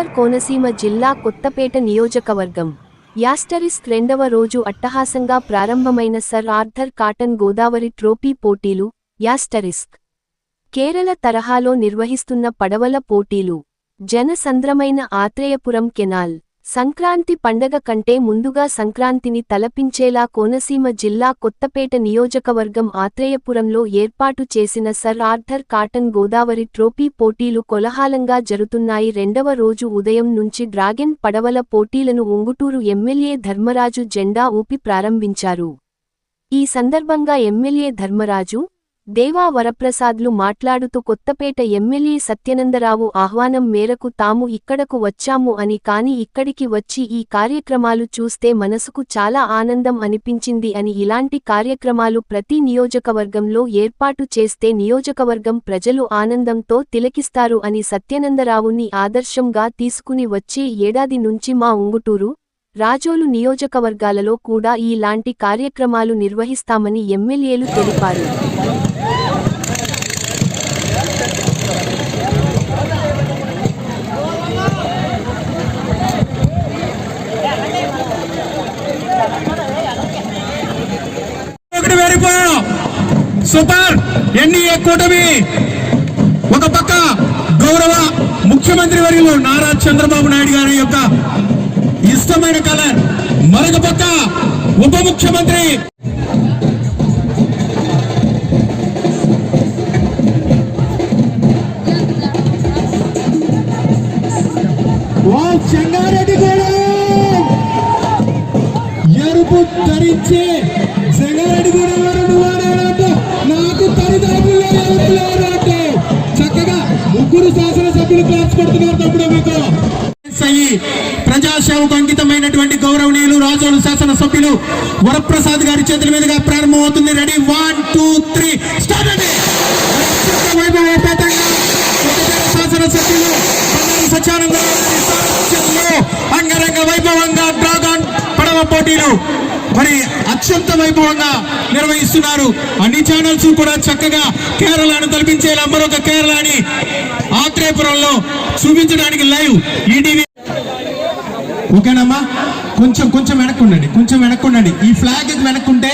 Arthur Konaseema జిల్లా కొత్తపేట నియోజకవర్గం. Asterisk రెండవ రోజు అట్టహాసంగా ప్రారంభమైన sir Arthur Cotton Godavari trophy పోటీలు యాస్టరిస్క్ కేరళ తరహాలో నిర్వహిస్తున్న పడవల పోటీలు జనసంద్రమైన ఆత్రేయపురం కెనాల్. సంక్రాంతి పండగ కంటే ముందుగా సంక్రాంతిని తలపించేలా కోనసీమ జిల్లా కొత్తపేట నియోజకవర్గం ఆత్రేయపురంలో ఏర్పాటు చేసిన sir Arthur Cotton Godavari trophy పోటీలు కొలహాలంగా జరుగుతున్నాయి. రెండవ రోజు ఉదయం నుంచి డ్రాగన్ పడవల పోటీలను ఉంగుటూరు ఎమ్మెల్యే ధర్మరాజు జెండా ఊపి ప్రారంభించారు. ఈ సందర్భంగా ఎమ్మెల్యే ధర్మరాజు దేవా వరప్రసాద్లు మాట్లాడుతూ కొత్తపేట ఎమ్మెల్యే సత్యనందరావు ఆహ్వానం మేరకు తాము ఇక్కడకు వచ్చాము అని కాని ఇక్కడికి వచ్చి ఈ కార్యక్రమాలు చూస్తే మనసుకు చాలా ఆనందం అనిపించింది అని ఇలాంటి కార్యక్రమాలు ప్రతి నియోజకవర్గంలో ఏర్పాటు చేస్తే నియోజకవర్గం ప్రజలు ఆనందంతో తిలకిస్తారు అని సత్యనందరావుని ఆదర్శంగా తీసుకుని వచ్చే ఏడాది నుంచి మా ఉంగుటూరు రాజోలు నియోజకవర్గాలలో కూడా ఈలాంటి కార్యక్రమాలు నిర్వహిస్తామని ఎమ్మెల్యేలు తెలిపారు. సూపర్ ఎన్డీఏ కూటమి. ఒక పక్క గౌరవ ముఖ్యమంత్రి వర్యులు నారా చంద్రబాబు నాయుడు గారి యొక్క ఇష్టమైన కలర్. మరొక పక్క ఉప ముఖ్యమంత్రి. చెంగారెడ్డి కూడా. ఎరుపు ధరించే చెంగారెడ్డి కూడా ఎవరు వాడాడంటే నాకు తల్లిదండ్రులు ఎవరు లేరు చక్కగా ముగ్గురు శాసనసభ్యులు ప్లాన్స్ కొడుతున్నారు. అయ్యి ప్రజాసేవకు అంకితమైనటువంటి గౌరవనీయులు రాజోలు శాసన సభ్యులు వరప్రసాద్ గారి చేతుల మీదుగా ప్రారంభమవుతుంది. Ready one two three start శాసన సభ్యులు అంగరంగ వైభవంగా డ్రాగన్ పడవ పోటీలు మరి అత్యంత వైభవంగా నిర్వహిస్తున్నారు. అన్ని ఛానల్స్ కూడా చక్కగా కేరళను తలపించేలా మరొక కేరళని ఆత్రేపురంలో చూపించడానికి లైవ్ ఈటీవీ ఓకేనమ్మా? కొంచెం కొంచెం వెనక్కుండండి కొంచెం వెనక్కుండండి. ఈ ఫ్లాగ్ వెనక్కుంటే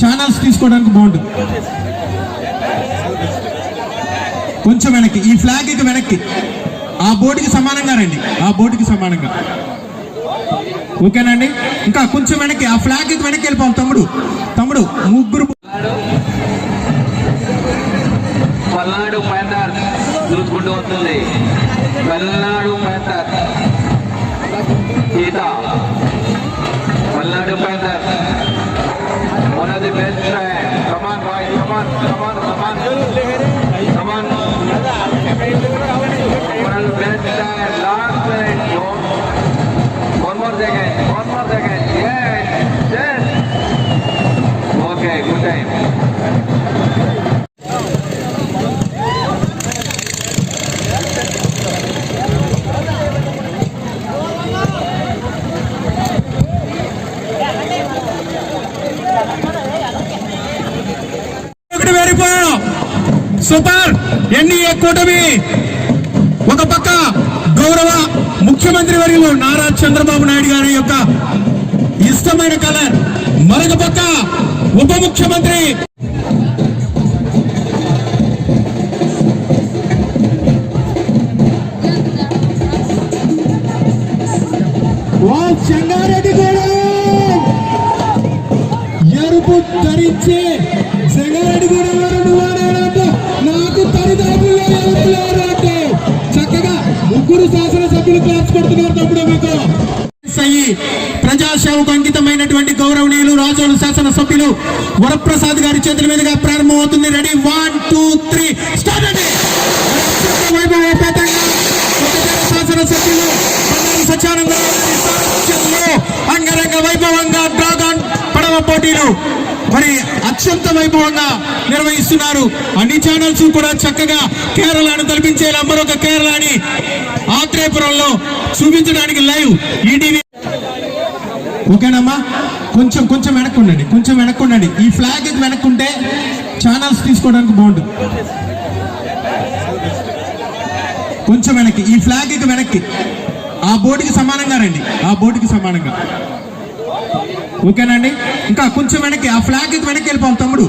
ఛానల్స్ తీసుకోవడానికి బాగుంటుంది. కొంచెం వెనక్కి ఈ ఫ్లాగ్ వెనక్కి. ఆ బోర్డుకి సమానంగా రండి. ఆ బోర్డుకి సమానంగా. ఓకేనండి? ఇంకా కొంచెం వెనక్కి ఆ ఫ్లాగ్ వెనక్కి వెళ్ళిపోవాలి తమ్ముడు. తమ్ముడు ముగ్గురు పల్నాడు ప్యాంథర్ చూసుకుంటూ వస్తుంది. Palnadu Mehta. Malnadu Panther. One of the best man. Come on, boy. Come on, come on, come on. Come on. One of the best man. Last man. One more second. One more second. Yeah. Super! NDA కూటమి! ఒక పక్క గౌరవ ముఖ్యమంత్రి వర్యులు నారా చంద్రబాబు నాయుడు గారి యొక్క ఇష్టమైన colour. మరొక పక్క ఉప ముఖ్యమంత్రి చెంగారెడ్డి కూడా! ఎరుపు ధరించి జంగారెడ్డి కూడా! ఎవరు అంటే చక్కగా ముగ్గురు శాసనసభ్యులు క్లాస్ కొడుతున్నారు తప్పుడు మీకు. ప్రజాసేవకు అంకితమైనటువంటి గౌరవనీయులు రాజోలు శాసనసభ్యులు వరప్రసాద్ గారి చేతుల మీదుగా ప్రారంభమవుతుంది ready? One two three start అండి! వైభవోపేతంగా శాసనసభ్యులు బండారు సత్యానంద అంగరంగ వైభవంగా డ్రాగన్ పడవ పోటీలు మరి అత్యంత వైభవంగా నిర్వహిస్తున్నారు. అన్ని ఛానల్స్ కూడా చక్కగా కేరళను తలపించేలా మరొక కేరళని ఆత్రేయపురంలో చూపించడానికి లైవ్ ఈటీవీ ఓకేనమ్మా? కొంచెం కొంచెం వెనక్కుండండి కొంచెం వెనక్కుండండి. ఈ ఫ్లాగ్ వెనక్కుంటే ఛానల్స్ తీసుకోవడానికి బాగుంటుంది. కొంచెం వెనక్కి. ఈ ఫ్లాగ్ వెనక్కి. ఆ బోర్డుకి సమానంగా రండి. ఆ బోర్డుకి సమానంగా. ఓకేనండి ఇంకా కొంచెం వెనక్కి ఆ ఫ్లాగ్ వెనక్కి వెళ్ళిపోవాలి తమ్ముడు.